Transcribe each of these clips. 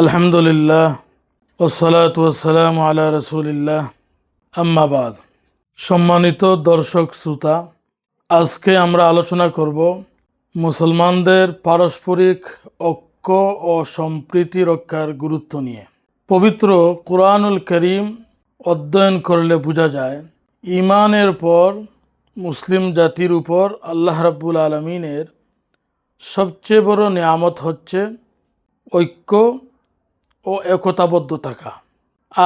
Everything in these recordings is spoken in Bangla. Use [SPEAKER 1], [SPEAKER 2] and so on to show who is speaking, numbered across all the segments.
[SPEAKER 1] আলহামদুলিল্লাহ ওসালাত ওসালাম আলা রসুলিল্লাহ। আম্মাবাদ সম্মানিত দর্শক শ্রোতা, আজকে আমরা আলোচনা করব মুসলমানদের পারস্পরিক ঐক্য ও সম্প্রীতি রক্ষার গুরুত্ব নিয়ে। পবিত্র কোরআনুল করিম অধ্যয়ন করলে বোঝা যায় ইমানের পর মুসলিম জাতির উপর আল্লাহ রাব্বুল আলমিনের সবচেয়ে বড় নিয়ামত হচ্ছে ঐক্য ও একতাবদ্ধ থাকা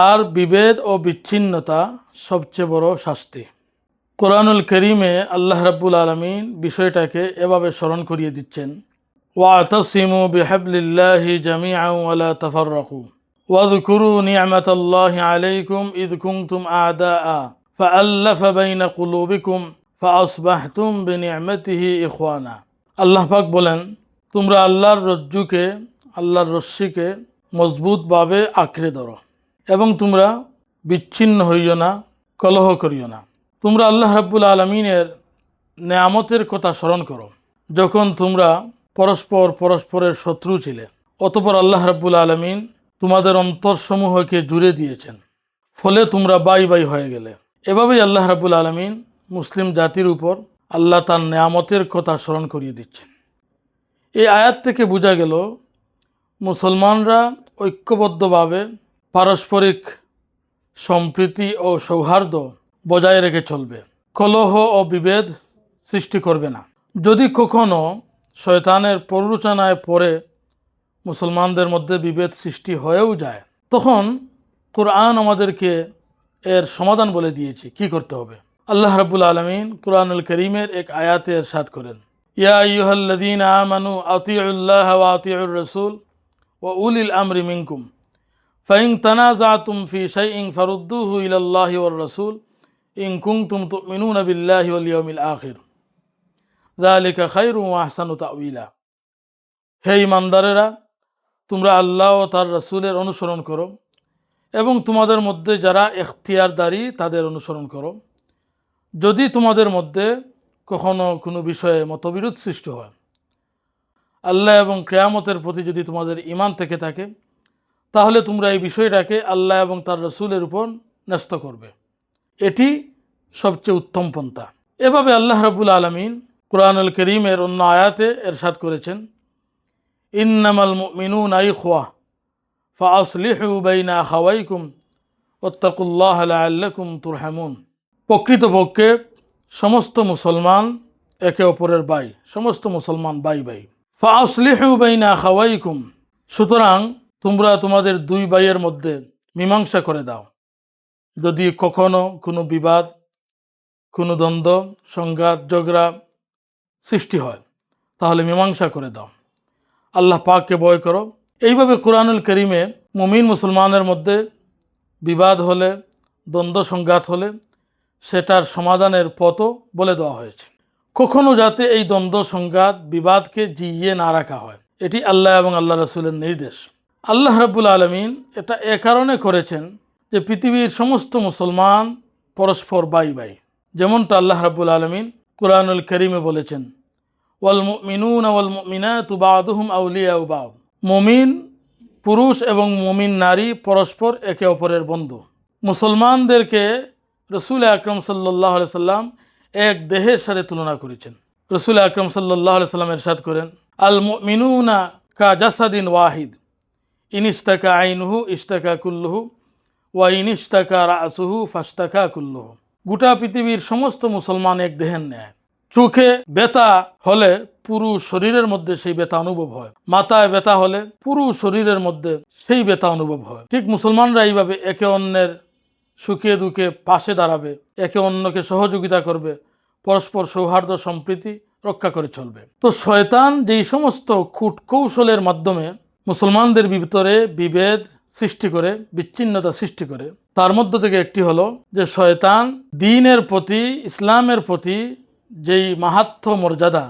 [SPEAKER 1] আর বিভেদ ও বিচ্ছিন্নতা সবচেয়ে বড় শাস্তি কোরআনুল করিমে আল্লাহ রাব্বুল আলমিন বিষয়টাকে এভাবে স্মরণ করিয়ে দিচ্ছেন ওয়াতসিমু বিহাবলিল্লাহি জামিআন ওয়ালা তাফাররাকু واذكروا نعمة الله عليكم إذ كنتم أعداء فألف بين قلوبكم فأصبحتم بنعمته إخوانا আল্লাহ পাক বলেন তোমরা আল্লাহর রজ্জুকে আল্লাহর রশ্মিকে মজবুতভাবে আঁকড়ে ধরো। এবং তোমরা বিচ্ছিন্ন হইও না, কলহ করিও না। তোমরা আল্লাহ রাব্বুল আলমিনের নেয়ামতের কথা স্মরণ করো। যখন তোমরা পরস্পর পরস্পরের শত্রু ছিলে, অতপর আল্লাহ রাব্বুল আলমিন তোমাদের অন্তরসমূহকে জুড়ে দিয়েছেন। ফলে তোমরা বাই বাই হয়ে গেলে। এভাবেই আল্লাহ রাব্বুল আলমিন মুসলিম জাতির উপর আল্লাহ তার নেয়ামতের কথা স্মরণ করিয়ে দিচ্ছেন। এই আয়াত থেকে বোঝা গেল মুসলমানরা ঐক্যবদ্ধভাবে পারস্পরিক সম্প্রীতি ও সৌহার্দ্য বজায় রেখে চলবে। কলহ ও বিভেদ সৃষ্টি করবে না। যদি কখনো শয়তানের প্ররোচনায় পড়ে মুসলমানদের মধ্যে বিভেদ সৃষ্টি হয়েও যায়, তখন কোরআন আমাদেরকে এর সমাধান বলে দিয়েছে। কি করতে হবে? আল্লাহ রাবুল আলমিন কোরআনুল করিমের এক আয়াতে এরশাদ করেন, ইয়া ইয়ুহাল্লাদিন আমানু আতিউল্লাহ আতিউর রসুল ও উলিল আমরি মিনকুম। ফাইং তানাজাতুম ফি শাইইন ফারুদ্দুহু ইলাল্লাহি ওয়ার রাসূল, ইন কুনতুম তুমিনুনা বিল্লাহি ওয়াল ইয়াউমিল আখির। যালিকা খায়রু ওয়া আহসানু তাউইলা হে ইমানদারেরা, তোমরা আল্লাহ ও তার রাসূলের অনুসরণ করো এবং তোমাদের মধ্যে যারা এখতিয়ারদারি তাদের অনুসরণ করো। যদি তোমাদের মধ্যে কখনো কোনো বিষয়ে মতবিরোধ সৃষ্টি হয় আল্লাহ এবং কেয়ামতের প্রতি যদি তোমাদের ইমান থেকে থাকে, তাহলে তোমরা এই বিষয়টাকে আল্লাহ এবং তার রসুলের উপর ন্যস্ত করবে। এটি সবচেয়ে উত্তম পন্থা। এভাবে আল্লাহ রবুল আলমিন কোরআনুল করিমের অন্য আয়াতে এরশাদ করেছেন, ইন্নামাল মিনু আই খোয়া ফাসলিহু বাইনা হাওয়াইকুম ওত্তাকুল্লাহ আল্লাকুম তুরহামুন। প্রকৃতপক্ষে সমস্ত মুসলমান একে অপরের বাই সমস্ত মুসলমান বাই বাই ফাসলিহু বাইনা খাওয়াইকুম সুতরাং তোমরা তোমাদের দুই ভাইয়ের মধ্যে মীমাংসা করে দাও। যদি কখনো কোনো বিবাদ, কোনো দ্বন্দ্ব, সংঘাত, ঝগড়া সৃষ্টি হয়, তাহলে মীমাংসা করে দাও। আল্লাহ পাককে বয় করো। এইভাবে কোরআনুল করিমে মুমিন মুসলমানের মধ্যে বিবাদ হলে, দ্বন্দ্ব, সংঘাত হলে, সেটার সমাধানের পথও বলে দেওয়া হয়েছে। কখনো যাতে এই দ্বন্দ্ব, সংঘাত, বিবাদকে জিইয়ে না রাখা হয়। এটি আল্লাহ এবং আল্লাহ রসুলের নির্দেশ। আল্লাহ রাব্বুল আলমিন এটা এ কারণে করেছেন যে পৃথিবীর সমস্ত মুসলমান পরস্পর বাই বাই। যেমনটা আল্লাহ রাব্বুল আলমিন কোরআনুল করিমে বলেছেন, ওয়াল মিনুন ওয়াল মিনাতু বাদুহুম আউলিয়া বাদ। মমিন পুরুষ এবং মমিন নারী পরস্পর একে অপরের বন্ধু। মুসলমানদেরকে রসুল আকরম সাল্লাহ সাল্লাম এক দেহের সাথে তুলনা করেছেন। রসুল আকরম সাল্লাহ সাল্লাম এরশাদ করেন আল মিনুনা কা জাসাদিন ওয়াহিদ ইনিস্তাকা আইনুহু ইস্তাকা কুল্লুহু, ওয়া ইনিস্তাকা রাসুহু ফাস্তাকা কুল্লুহু। গোটা পৃথিবীর সমস্ত মুসলমান এক দেহের ন্যায়। চোখে ব্যথা হলে পুরো শরীরের মধ্যে সেই ব্যথা অনুভব হয়। মাথায় ব্যথা হলে পুরো শরীরের মধ্যে সেই ব্যথা অনুভব হয়। ঠিক মুসলমানরা এইভাবে একে অন্যের সুখে দুঃখে পাশে দাঁড়াবে, একে অন্যকে সহযোগিতা করবে, পরস্পর সৌহার্দ্য, সম্প্রীতি রক্ষা করে চলবে। তো শয়তান যেই সমস্ত কূটকৌশলের মাধ্যমে মুসলমানদের ভিতরে বিভেদ সৃষ্টি করে, বিচ্ছিন্নতা সৃষ্টি করে, তার মধ্য থেকে একটি হলো যে শয়তান দিনের প্রতি, ইসলামের প্রতি যেই মাহাত্ম মর্যাদা,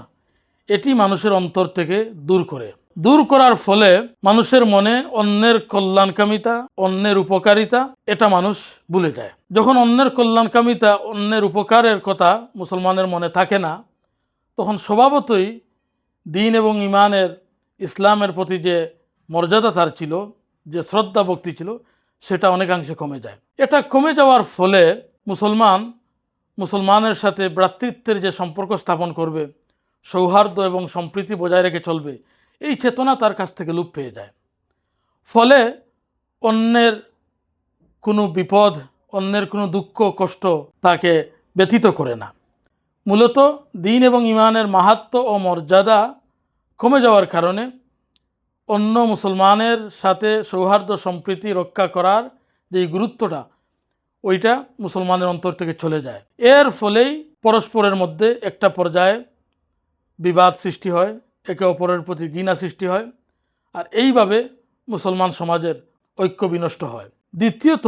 [SPEAKER 1] এটি মানুষের অন্তর থেকে দূর করে। দূর করার ফলে মানুষের মনে অন্যের কল্যাণকামিতা, অন্যের উপকারিতা এটা মানুষ ভুলে যায়। যখন অন্যের কল্যাণকামিতা, অন্যের উপকারের কথা মুসলমানের মনে থাকে না, তখন স্বভাবতই দিন এবং ইমানের, ইসলামের প্রতি যে মর্যাদা তার ছিল, যে শ্রদ্ধা ভক্তি ছিল, সেটা অনেকাংশে কমে যায়। এটা কমে যাওয়ার ফলে মুসলমান, মুসলমানের সাথে ভ্রাতৃত্বের যে সম্পর্ক স্থাপন করবে, সৌহার্দ্য এবং সম্প্রীতি বজায় রেখে চলবে এই চেতনা তার কাছ থেকে লুপ পেয়ে যায়। ফলে অন্যের কোনো বিপদ, অন্যের কোনো দুঃখ, কষ্ট তাকে ব্যথিত করে না। মূলত দিন এবং ইমানের মাহাত্ম ও মর্যাদা কমে যাওয়ার কারণে অন্য মুসলমানের সাথে সৌহার্দ্য, সম্প্রীতি রক্ষা করার যে গুরুত্বটা, ওইটা মুসলমানের অন্তর থেকে চলে যায়। এর ফলেই পরস্পরের মধ্যে একটা পর্যায়ে বিবাদ সৃষ্টি হয় একে অপরের প্রতি ঘৃণা সৃষ্টি হয় আর এইভাবে মুসলমান সমাজের ঐক্য বিনষ্ট হয়। দ্বিতীয়ত,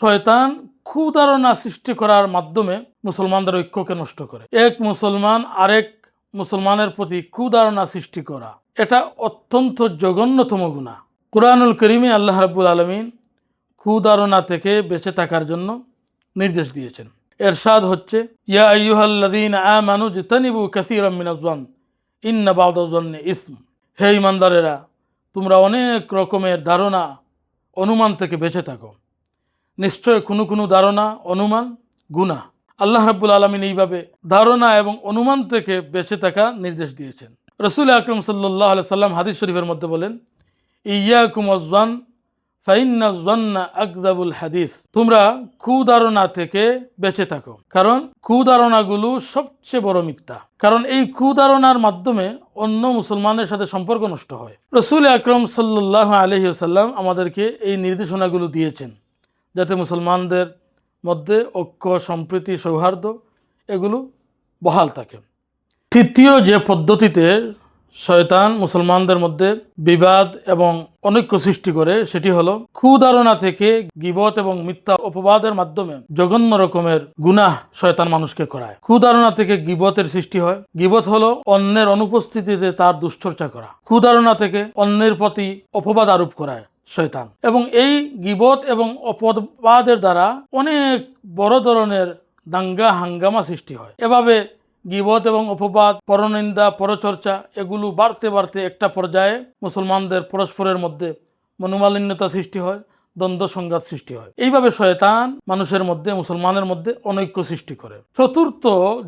[SPEAKER 1] শয়তান ক্ষুধারণা সৃষ্টি করার মাধ্যমে মুসলমানদের ঐক্যকে নষ্ট করে। এক মুসলমান আরেক মুসলমানের প্রতি ক্ষুধারণা সৃষ্টি করা, এটা অত্যন্ত জঘন্যতম গুণা। কোরআনুল করিমে আল্লাহ রাব্বুল আলমিন ক্ষুধারণা থেকে বেঁচে থাকার জন্য নির্দেশ দিয়েছেন। এরশাদ হচ্ছে, ইয়া আইয়ুহাল্লাযীন আমানু জিতানিবু কাসীরাম মিনাজ-জন ইন্না বা'দাজ-জন্নি ইসম। হে ইমানদারেরা, তোমরা অনেক রকমের ধারণা অনুমান থেকে বেঁচে থাকো। নিশ্চয় কোনো কোনো ধারণা, অনুমান গুণা আল্লাহ রাবুল আলমিন এইভাবে ধারণা এবং অনুমান থেকে বেঁচে থাকা নির্দেশ দিয়েছেন। রসুল আকরম সাল্লাহ সাল্লাম হাদিস শরীফের মধ্যে বলেন, ইয়াকুম আজান ফাইন্না আকদাবুল হাদিস। তোমরা কুধারণা থেকে বেঁচে থাকো। কারণ কুধারণাগুলো সবচেয়ে বড় মিথ্যা। কারণ এই কুধারণার মাধ্যমে অন্য মুসলমানের সাথে সম্পর্ক নষ্ট হয়। রসুল আকরম সাল্লাহ আলহিউসাল্লাম আমাদেরকে এই নির্দেশনাগুলো দিয়েছেন যাতে মুসলমানদের মধ্যে ঐক্য, সম্প্রীতি, সৌহার্দ্য এগুলো বহাল থাকে। তৃতীয় যে পদ্ধতিতে শয়তান মুসলমানদের মধ্যে বিবাদ এবং অনৈক্য সৃষ্টি করে, সেটি হলো ক্ষুধারণা থেকে গিবত এবং মিথ্যা অপবাদের মাধ্যমে জঘন্য রকমের গুনাহ শয়তান মানুষকে করায়। ক্ষুধারণা থেকে গিবতের সৃষ্টি হয়। গিবত হলো অন্যের অনুপস্থিতিতে তার দুশ্চর্চা করা। ক্ষুধারণা থেকে অন্যের প্রতি অপবাদ আরোপ করায় শয়তান। এবং এই গিবত এবং অপবাদের দ্বারা অনেক বড় ধরনের দাঙ্গা হাঙ্গামা সৃষ্টি হয়। এভাবে গিবত এবং অপবাদ, পরনিন্দা, পরচর্চা, এগুলো বাড়তে বাড়তে একটা পর্যায়ে মুসলমানদের পরস্পরের মধ্যে মনোমালিন্যতা সৃষ্টি হয়, দ্বন্দ্ব সংঘাত সৃষ্টি হয়। এইভাবে শয়তান মানুষের মধ্যে, মুসলমানের মধ্যে অনৈক্য সৃষ্টি করে। চতুর্থ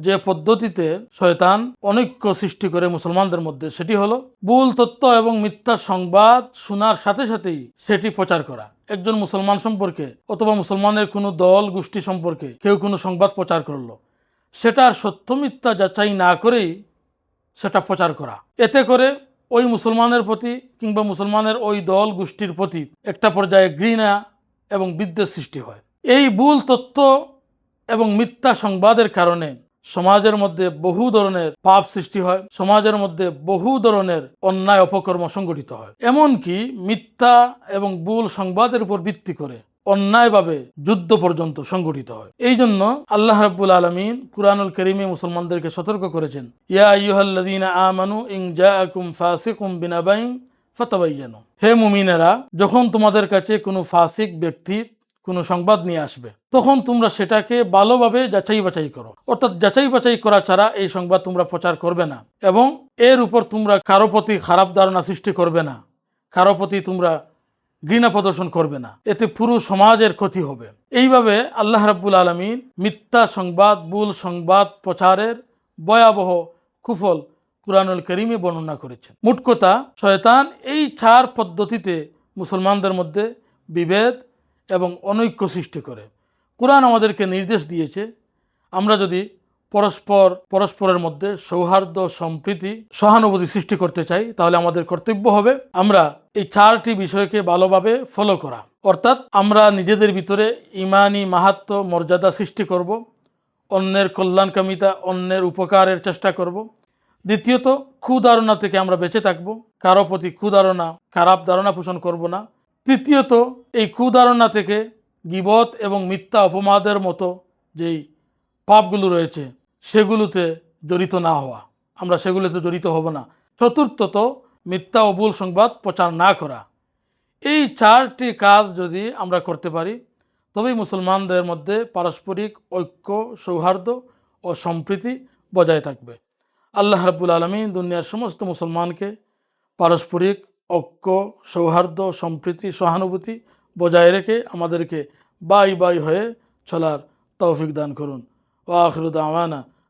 [SPEAKER 1] যে পদ্ধতিতে শয়তান অনৈক্য সৃষ্টি করে মুসলমানদের মধ্যে, সেটি হলো ভুল তত্ত্ব এবং মিথ্যা সংবাদ শোনার সাথে সাথেই সেটি প্রচার করা। একজন মুসলমান সম্পর্কে অথবা মুসলমানের কোনো দল, গোষ্ঠী সম্পর্কে কেউ কোনো সংবাদ প্রচার করল। সেটার সত্য মিথ্যা যাচাই না করেই সেটা প্রচার করা। এতে করে ওই মুসলমানের প্রতি কিংবা মুসলমানের ওই দল গোষ্ঠীর প্রতি একটা পর্যায়ে ঘৃণা এবং বিদ্বেষ সৃষ্টি হয়। এই ভুল তথ্য এবং মিথ্যা সংবাদের কারণে সমাজের মধ্যে বহু ধরনের পাপ সৃষ্টি হয়, সমাজের মধ্যে বহু ধরনের অন্যায় অপকর্ম সংগঠিত হয়। এমনকি মিথ্যা এবং ভুল সংবাদের উপর ভিত্তি করে অন্যায়ভাবে যুদ্ধ পর্যন্ত সংগঠিত হয়। এই জন্য আল্লাহ রাব্বুল আলমিন কুরআনুল করিমে মুসলমানদেরকে সতর্ক করেছেন, ইয়া আইয়ুহাল্লাযীনা আমানু ফাতাবাইয়ানু। হে মুমিনেরা, যখন তোমাদের কাছে কোনো ফাসিক ব্যক্তি কোনো সংবাদ নিয়ে আসবে, তখন তোমরা সেটাকে ভালোভাবে যাচাই বাছাই করো। অর্থাৎ যাচাই বাছাই করা ছাড়া এই সংবাদ তোমরা প্রচার করবে না এবং এর উপর তোমরা কারও প্রতি খারাপ ধারণা সৃষ্টি করবে না। কারও প্রতি তোমরা ঘৃণা প্রদর্শন করবে না। এতে পুরো সমাজের ক্ষতি হবে। এইভাবে আল্লাহ রাব্বুল আলমিন মিথ্যা সংবাদ, ভুল সংবাদ প্রচারের ভয়াবহ কুফল কুরআনুল করিমে বর্ণনা করেছেন। মোট কথা, শয়তান এই চার পদ্ধতিতে মুসলমানদের মধ্যে বিভেদ এবং অনৈক্য সৃষ্টি করে। কোরআন আমাদেরকে নির্দেশ দিয়েছে, আমরা যদি পরস্পর, পরস্পরের মধ্যে সৌহার্দ্য, সম্প্রীতি, সহানুভূতি সৃষ্টি করতে চাই, তাহলে আমাদের কর্তব্য হবে আমরা এই চারটি বিষয়কে ভালোভাবে ফলো করা। অর্থাৎ আমরা নিজেদের ভিতরে ইমানি মাহাত্ম, মর্যাদা সৃষ্টি করব, অন্যের কল্যাণকামিতা, অন্যের উপকারের চেষ্টা করব। দ্বিতীয়ত, ক্ষুধারণা থেকে আমরা বেঁচে থাকব, কারও প্রতি ক্ষুধারণা, খারাপ ধারণা পোষণ করব না। তৃতীয়ত, এই ক্ষুধারণা থেকে গিবত এবং মিথ্যা অপমাদের মতো যেই পাপগুলো রয়েছে সেগুলোতে জড়িত না হওয়া। আমরা সেগুলোতে জড়িত হব না। চতুর্থত, মিথ্যা ও ভুল সংবাদ প্রচার না করা। এই চারটি কাজ যদি আমরা করতে পারি, তবেই মুসলমানদের মধ্যে পারস্পরিক ঐক্য, সৌহার্দ্য ও সম্প্রীতি বজায় থাকবে। আল্লাহ রাব্বুল আলমী দুনিয়ার সমস্ত মুসলমানকে পারস্পরিক ঐক্য, সৌহার্দ্য সম্প্রীতি, সহানুভূতি বজায় রেখে আমাদেরকে বাই বাই হয়ে চলার তৌফিক দান করুন। ও